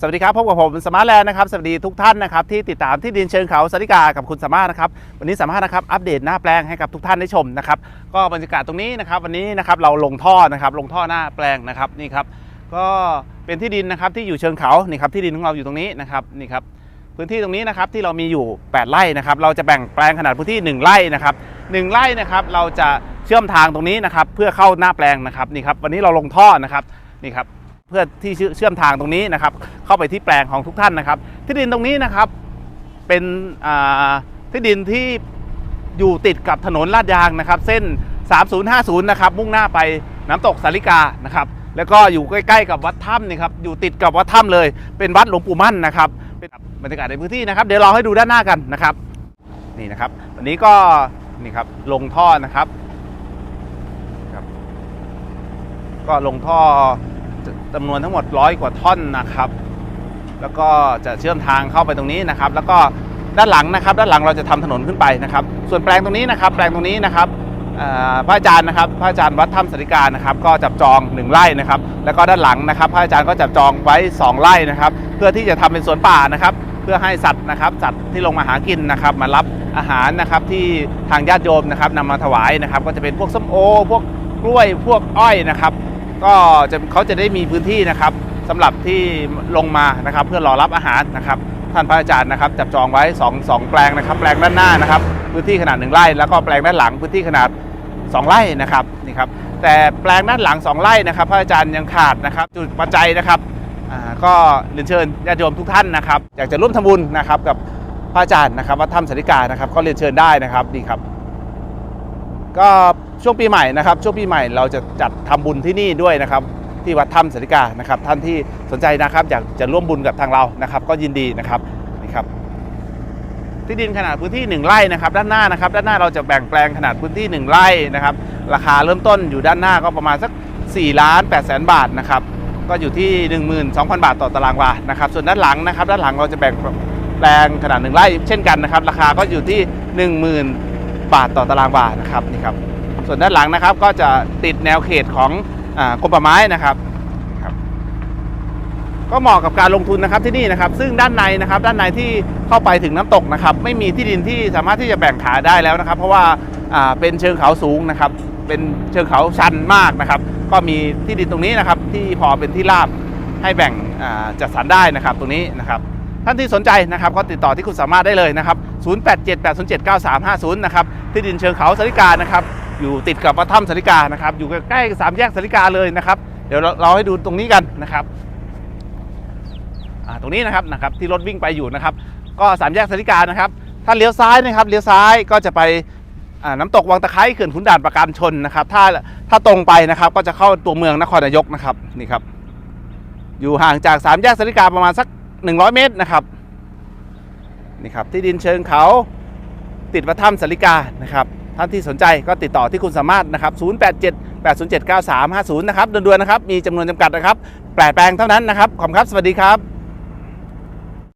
สวัสดีครับพบกับผมสมาร์ทแลนด์นะครับสวัสดีทุกท่านนะครับที่ติดตามที่ดินเชิงเขาสาริกากับคุณสามารถนะครับวันนี้สามารถนะครับอัปเดตหน้าแปลงให้กับทุกท่านได้ชมนะครับก็บรรยากาศตรงนี้นะครับวันนี้นะครับเราลงท่อนะครับลงท่อหน้าแปลงนะครับนี่ครับก็เป็นที่ดินนะครับที่อยู่เชิงเขานี่ครับที่ดินของเราอยู่ตรงนี้นะครับนี่ครับพื้นที่ตรงนี้นะครับที่เรามีอยู่ 8 ไร่นะครับเราจะแบ่งแปลงขนาดพื้นที่ 1 ไร่นะครับหนึ่งไร่นะครับเราจะเชื่อมทางตรงนี้นะครับเพื่อเข้าหน้าแปลงนะครับนี่ครับวันนี้เราลงท่อนะครับนี่ครับ เพื่อที่เชื่อมทางตรงนี้นะครับ เข้าไปที่แปลงของทุกท่านนะครับ ที่ดินตรงนี้นะครับเป็นที่ดินที่อยู่ติดกับถนนลาดยางนะครับ เส้น 3050 นะครับ มุ่งหน้าไปน้ำตกสาริกานะครับ แล้วก็อยู่ใกล้ๆกับวัดถ้ำนี่ครับอยู่ติดกับวัดถ้ำเลย เป็นวัดหลวงปู่มั่นนะครับ เป็นบรรยากาศในพื้นที่นะครับ เดี๋ยวเราให้ดูด้านหน้ากันนะครับ นี่นะครับวันนี้ก็นี่ครับลงท่อนะครับครับก็ลงท่อ จำนวนทั้งหมดร้อยกว่าท่อนนะครับ แล้วก็จะเชื่อมทางเข้าไปตรงนี้นะครับ แล้วก็ด้านหลังนะครับ ด้านหลังเราจะทำถนนขึ้นไปนะครับ ส่วนแปลงตรงนี้นะครับ แปลงตรงนี้นะครับพระอาจารย์นะครับพระอาจารย์วัดถ้ำสาริการนะครับ ก็จับจอง1ไร่นะครับ แล้วก็ด้านหลังนะครับ พระอาจารย์ก็จับจองไว้ 2ไร่นะครับ เพื่อที่จะทำเป็นสวนป่านะครับ เพื่อให้สัตว์นะครับ สัตว์ที่ลงมาหากินนะครับ มารับอาหารนะครับที่ทางญาติโยมนะครับนำมาถวายนะครับ ก็จะเป็นพวกส้มโอ พวกกล้วยพวกอ้อยนะครับ ก็จะเขาจะได้มีพื้นที่นะครับสำหรับที่ลงมานะครับ เพื่อรอรับอาหารนะครับท่านพระอาจารย์นะครับจับจองไว้2 2แปลงนะครับ แปลงด้านหน้านะครับ พื้นที่ขนาด1ไร่แล้วก็แปลงด้านหลังพื้นที่ขนาด 2 ไร่นะครับนี่ครับแต่แปลงด้านหลัง 2 ไร่นะครับ พระอาจารย์ยังขาดนะครับ จุดปัจจัยนะครับก็เรียนเชิญญาติโยมทุกท่านนะครับอยากจะร่วมทำบุญนะครับกับพระอาจารย์นะครับวัดถ้ำสาริกานะครับ ก็เรียนเชิญได้นะครับดีครับ ก็ ช่วงปีใหม่นะครับช่วงปีใหม่เราจะจัดทำบุญที่นี่ด้วยนะครับ ที่วัดถ้ำสาริกานะครับ ท่านที่สนใจนะครับอยากจะร่วมบุญกับทางเรานะครับ ก็ยินดีนะครับนี่ครับที่ดินขนาดพื้นที่ 1ไร่นะครับ ด้านหน้านะครับ ด้านหน้าเราจะแบ่งแปลงขนาดพื้นที่ 1ไร่นะครับ ราคาเริ่มต้นอยู่ด้านหน้าก็ประมาณสัก4ล้าน8แสนบาทนะครับก็อยู่ที่ 12,000 บาทต่อตารางวานะครับ ส่วนด้านหลังนะครับ ด้านหลังเราจะแบ่งแปลงขนาด 1 ไร่เช่นกันนะครับ ราคาก็อยู่ที่ 10,000 บาทต่อตารางวานะครับนี่ครับ ส่วนด้านหลังนะครับก็จะติดแนวเขตของอกรมป่าไม้นะครับก็เหมาะกับการลงทุนนะครับที่นี่นะครับ ซึ่งด้านในนะครับด้านในที่เข้าไปถึงน้ำตกนะครับ ไม่มีที่ดินที่สามารถที่จะแบ่งขายได้แล้วนะครับ เพราะว่าเป็นเชิงเขาสูงนะครับ เป็นเชิงเขาชันมากนะครับ ก็มีที่ดินตรงนี้นะครับ ที่พอเป็นที่ราบให้แบ่งจัดสรรได้นะครับ ตรงนี้นะครับท่านที่สนใจนะครับ ก็ติดต่อที่คุณสามารถได้เลยนะครับ 0878079350 นะครับที่ดินเชิงเขาสริกานะครับ อยู่ติดกับวัดถ้ำสาริกานะครับ อยู่ใกล้ๆสามแยกสาริกาเลยนะครับ เดี๋ยวเราเราให้ดูตรงนี้กันนะครับตรงนี้นะครับนะครับที่รถวิ่งไปอยู่นะครับ ก็สามแยกสาริกานะครับถ้าเลี้ยวซ้ายนะครับเลี้ยวซ้ายก็จะไปน้ำตกวังตะไคร้เขื่อนขุนด่านประการชนนะครับ ถ้าถ้าตรงไปนะครับก็จะเข้าตัวเมืองนครนายกนะครับนี่ครับ อยู่ห่างจากสามแยกสาริกาประมาณสัก 100 เมตรนะครับนี่ครับที่ดินเชิงเขาติดวัดถ้ำสาริกานะครับ ท่านที่สนใจก็ติดต่อที่คุณสามารถนะครับ 087 807 9350 นะครับด่วนๆนะครับ มีจำนวนจำกัดนะครับ แปลแปลงเท่านั้นนะครับ ขอบคุณครับ สวัสดีครับ